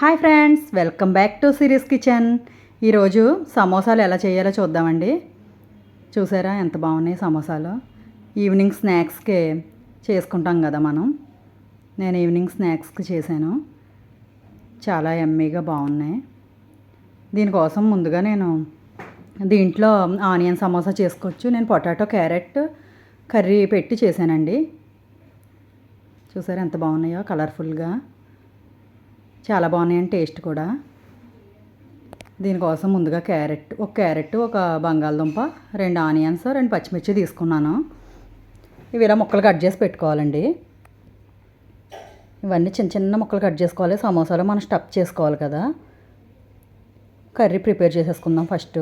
Hi friends welcome back to series kitchen. ఈరోజు సమోసాలు ఎలా చేయాలో చూద్దామండి. చూసారా ఎంత బాగున్నాయి సమోసాలు. ఈవినింగ్ స్నాక్స్కి చేసుకుంటాం కదా మనం. నేను ఈవినింగ్ స్నాక్స్కి చేశాను. చాలా ఎమ్మీగా బాగున్నాయి. దీనికోసం ముందుగా నేను దీంట్లో ఆనియన్ సమోసా చేసుకోవచ్చు. నేను పొటాటో క్యారెట్ కర్రీ పెట్టి చేశానండి. చూసారా ఎంత బాగున్నాయో కలర్ఫుల్గా. చాలా బాగున్నాయండి టేస్ట్ కూడా. దీనికోసం ముందుగా క్యారెట్ ఒక క్యారెట్ ఒక బంగాళదుంప రెండు ఆనియన్స్ రెండు పచ్చిమిర్చి తీసుకున్నాను. ఇవి ఇలా ముక్కలు కట్ చేసి పెట్టుకోవాలండి. ఇవన్నీ చిన్న చిన్న ముక్కలు కట్ చేసుకోవాలి. సమోసాలో మనం స్టఫ్ చేసుకోవాలి కదా. కర్రీ ప్రిపేర్ చేసేసుకుందాం ఫస్ట్.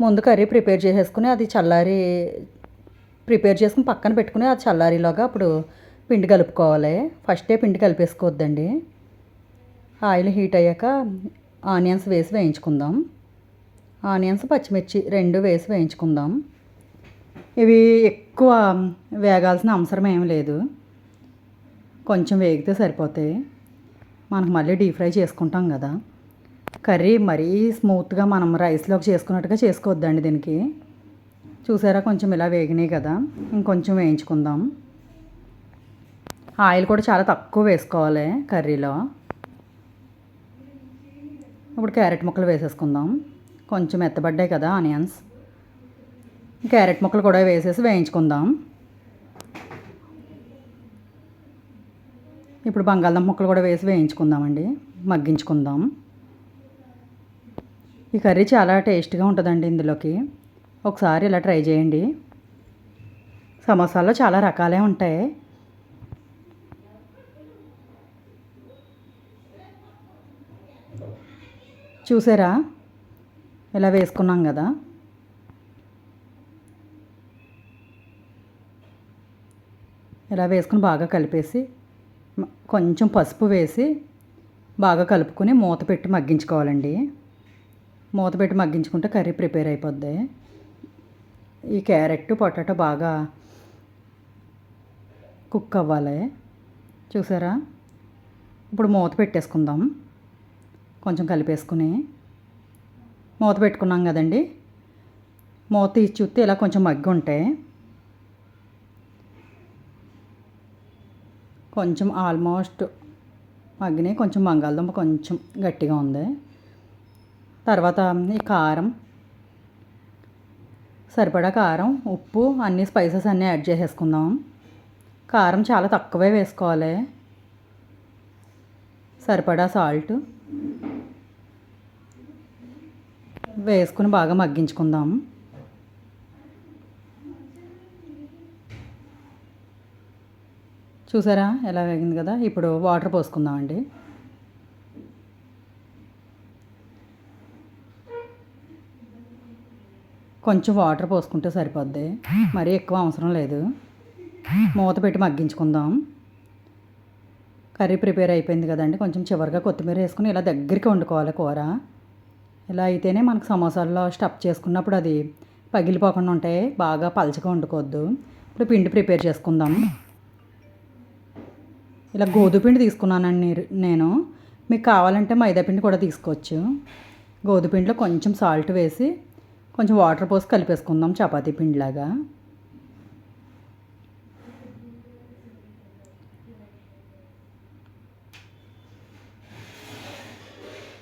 ముందు కర్రీ ప్రిపేర్ చేసేసుకుని అది చల్లారి ప్రిపేర్ చేసుకుని పక్కన పెట్టుకుని అది చల్లారిలోగా అప్పుడు పిండి కలుపుకోవాలి. ఫస్టే పిండి కలిపేసుకోవద్దండి. ఆయిల్ హీట్ అయ్యాక ఆనియన్స్ వేసి వేయించుకుందాం. ఆనియన్స్ పచ్చిమిర్చి రెండు వేసి వేయించుకుందాం. ఇవి ఎక్కువ వేగాల్సిన అవసరం ఏం లేదు. కొంచెం వేగితే సరిపోతాయి. మనకు మళ్ళీ డీప్ ఫ్రై చేసుకుంటాం కదా. కర్రీ మరీ స్మూత్గా మనం రైస్లోకి చేసుకున్నట్టుగా చేసుకోవద్దండి దీనికి. చూసారా కొంచెం ఇలా వేగినాయి కదా. ఇంకొంచెం వేయించుకుందాం. ఆయిల్ కూడా చాలా తక్కువ వేసుకోవాలి కర్రీలో. ఇప్పుడు క్యారెట్ ముక్కలు వేసేసుకుందాం. కొంచెం మెత్తబడ్డాయి కదా ఆనియన్స్. క్యారెట్ ముక్కలు కూడా వేసేసి వేయించుకుందాం. ఇప్పుడు బంగాళదుంప ముక్కలు కూడా వేసి వేయించుకుందామండి. మగ్గించుకుందాం. ఈ కర్రీ చాలా టేస్ట్గా ఉంటుందండి ఇందులోకి. ఒకసారి ఇలా ట్రై చేయండి. సమోసాల్లో చాలా రకాలే ఉంటాయి. చూసారా? ఇలా వేసుకున్నాం కదా? ఇలా వేసుకుని బాగా కలిపేసి కొంచెం పసుపు వేసి బాగా కలుపుకొని మూత పెట్టి మగ్గించుకోవాలండి. మూత పెట్టి మగ్గించుకుంటే కర్రీ ప్రిపేర్ అయిపోద్ది. ఈ క్యారెట్ పొటాటో బాగా కుక్ అవ్వాలి. చూసారా? ఇప్పుడు మూత పెట్టేసుకుందాం. కొంచెం కలిపేసుకుని మూత పెట్టుకున్నాం కదండి. మూత తీసి చూస్తే ఇలా కొంచెం మగ్గి ఉంటాయి కొంచెం ఆల్మోస్ట్ మగ్గినాయి. కొంచెం బంగాళదుంప కొంచెం గట్టిగా ఉంది. తర్వాత ఈ కారం సరిపడా కారం ఉప్పు అన్ని స్పైసెస్ అన్నీ యాడ్ చేసేసుకుందాం. కారం చాలా తక్కువే వేసుకోవాలి. సరిపడా సాల్ట్. వేసుకుని బాగా మగ్గించుకుందాం. చూసారా ఎలా వేగింది కదా? ఇప్పుడు వాటర్ పోసుకుందామండి. కొంచెం వాటర్ పోసుకుంటే సరిపోద్ది. మరీ ఎక్కువ అవసరం లేదు. మూత పెట్టి మగ్గించుకుందాం. కర్రీ ప్రిపేర్ అయిపోయింది కదండి. కొంచెం చివరిగా కొత్తిమీర వేసుకుని ఇలా దగ్గరికి వండుకోవాలి కూర. ఇలా అయితేనే మనకు సమోసాల్లో స్టఫ్ చేసుకున్నప్పుడు అది పగిలిపోకుండా ఉంటాయి బాగా పలచగా వండుకోవద్దు. ఇప్పుడు పిండి ప్రిపేర్ చేసుకుందాం. ఇలా గోధుమ పిండి తీసుకున్నానండి నేను. మీకు కావాలంటే మైదా పిండి కూడా తీసుకోవచ్చు. గోధుమ పిండిలో కొంచెం సాల్ట్ వేసి కొంచెం వాటర్ పోసి కలిపేసుకుందాం చపాతీ పిండిలాగా.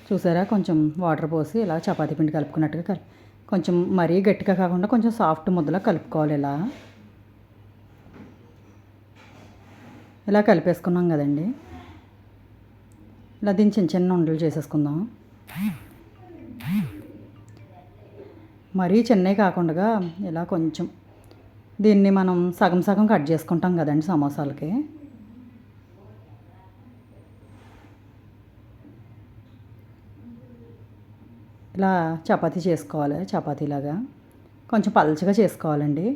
చూసారా? కొంచెం వాటర్ పోసి ఇలా చపాతీ పిండి కలుపుకున్నట్టుగా కలుపు కొంచెం మరీ గట్టిగా కాకుండా కొంచెం సాఫ్ట్ ముద్దలా కలుపుకోవాలి ఇలా. ఇలా కలిపేసుకున్నాం కదండి. ఇలా దీన్ని చిన్న చిన్న ఉండలు చేసేసుకుందాం. మరీ చిన్నవి కాకుండా ఇలా కొంచెం దీన్ని మనం సగం సగం కట్ చేసుకుంటాం కదండి సమోసాలకి. ఇలా చపాతీ చేసుకోవాలి చపాతీలాగా కొంచెం పలచగా చేసుకోవాలండి.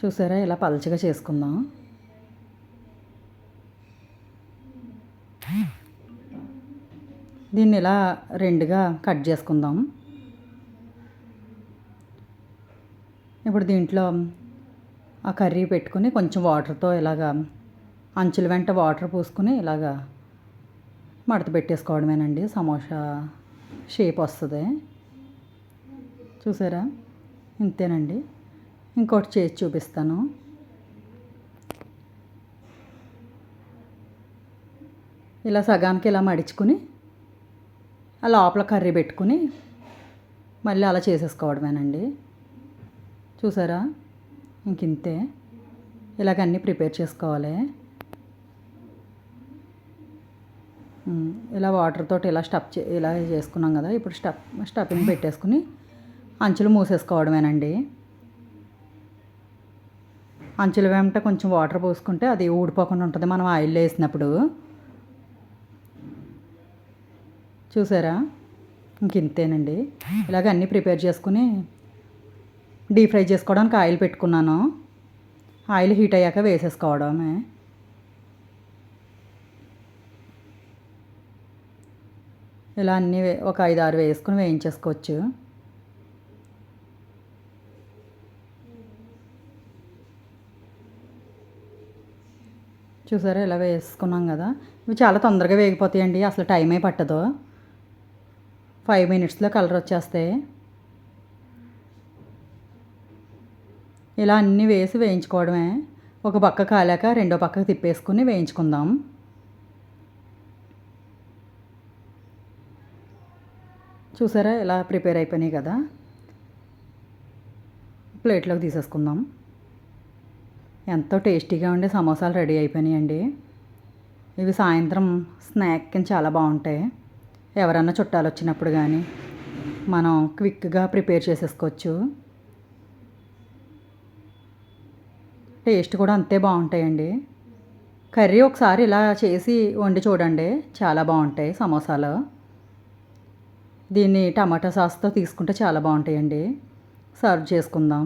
చూసారా? ఇలా పలచగా చేసుకుందాం. దీన్ని ఇలా రెండుగా కట్ చేసుకుందాం. ఇప్పుడు దీంట్లో ఆ కర్రీ పెట్టుకుని కొంచెం వాటర్తో ఇలాగా అంచుల వెంట వాటర్ పూసుకుని ఇలాగా మడత పెట్టేసుకోవడమేనండి. సమోసా షేప్ వస్తుంది. చూసారా? ఇంతేనండి. ఇంకోటి చేసి చూపిస్తాను. ఇలా సగానికి ఇలా మడుచుకుని ఆ లోపల కర్రీ పెట్టుకుని మళ్ళీ అలా చేసేసుకోవడమేనండి. చూసారా? ఇంతే. ఇలాగ అన్నీ ప్రిపేర్ చేసుకోవాలి. ఇలా వాటర్ తోటి ఇలా స్టఫ్ చే ఇలా చేసుకున్నాం కదా ఇప్పుడు స్టఫ్ స్టఫింగ్ పెట్టేసుకుని అంచులు మూసేసుకోవడమేనండి. అంచుల వెంట కొంచెం వాటర్ పోసుకుంటే అది ఊడిపోకుండా ఉంటుంది మనం ఆయిల్ వేసినప్పుడు. చూసారా? ఇంక ఇంతేనండి. ఇలాగ అన్నీ ప్రిపేర్ చేసుకుని డీప్ ఫ్రై చేసుకోవడానికి ఆయిల్ పెట్టుకున్నాను. ఆయిల్ హీట్ అయ్యాక వేసేసుకోవడమే. ఇలా అన్నీ వే- ఒక ఐదు ఆరు వేసుకుని వేయించేసుకోవచ్చు. చూసారా ఇలా వేసుకున్నాం కదా. ఇవి చాలా తొందరగా వేగిపోతాయండి అసలు టైమే పట్టదు. ఫైవ్ మినిట్స్లో కలర్ వచ్చేస్తాయి. ఇలా అన్నీ వేసి వేయించుకోవడమే. ఒక పక్క కాలాక రెండో పక్కకు తిప్పేసుకుని వేయించుకుందాం. చూసారా? ఇలా ప్రిపేర్ అయిపోయినాయి కదా. ప్లేట్లోకి తీసేసుకుందాం. ఎంతో టేస్టీగా ఉండే సమోసాలు రెడీ అయిపోయినాయండి. ఇవి సాయంత్రం స్నాక్ కింద చాలా బాగుంటాయి. ఎవరన్నా చుట్టాలు వచ్చినప్పుడు కానీ మనం క్విక్గా ప్రిపేర్ చేసేసుకోవచ్చు. టేస్ట్ కూడా అంతే బాగుంటాయండి. కర్రీ ఒకసారి ఇలా చేసి వండి చూడండి. చాలా బాగుంటాయి సమోసాలు. దీన్ని టమాటా సాస్తో తీసుకుంటే చాలా బాగుంటాయండి. సర్వ్ చేసుకుందాం.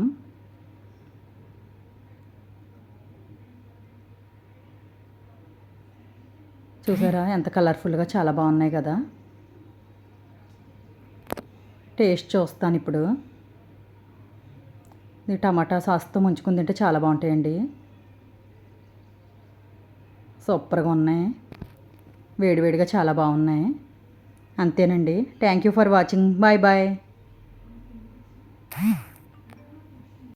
చూసారా? ఎంత కలర్ఫుల్గా చాలా బాగున్నాయి కదా. టేస్ట్ చూస్తాను ఇప్పుడు. ఇది టమాటా సాస్తో ముంచుకుని తింటే చాలా బాగుంటాయండి. సూపర్గా ఉన్నాయి. వేడివేడిగా చాలా బాగున్నాయి. అంతేనండి. Thank you for watching bye bye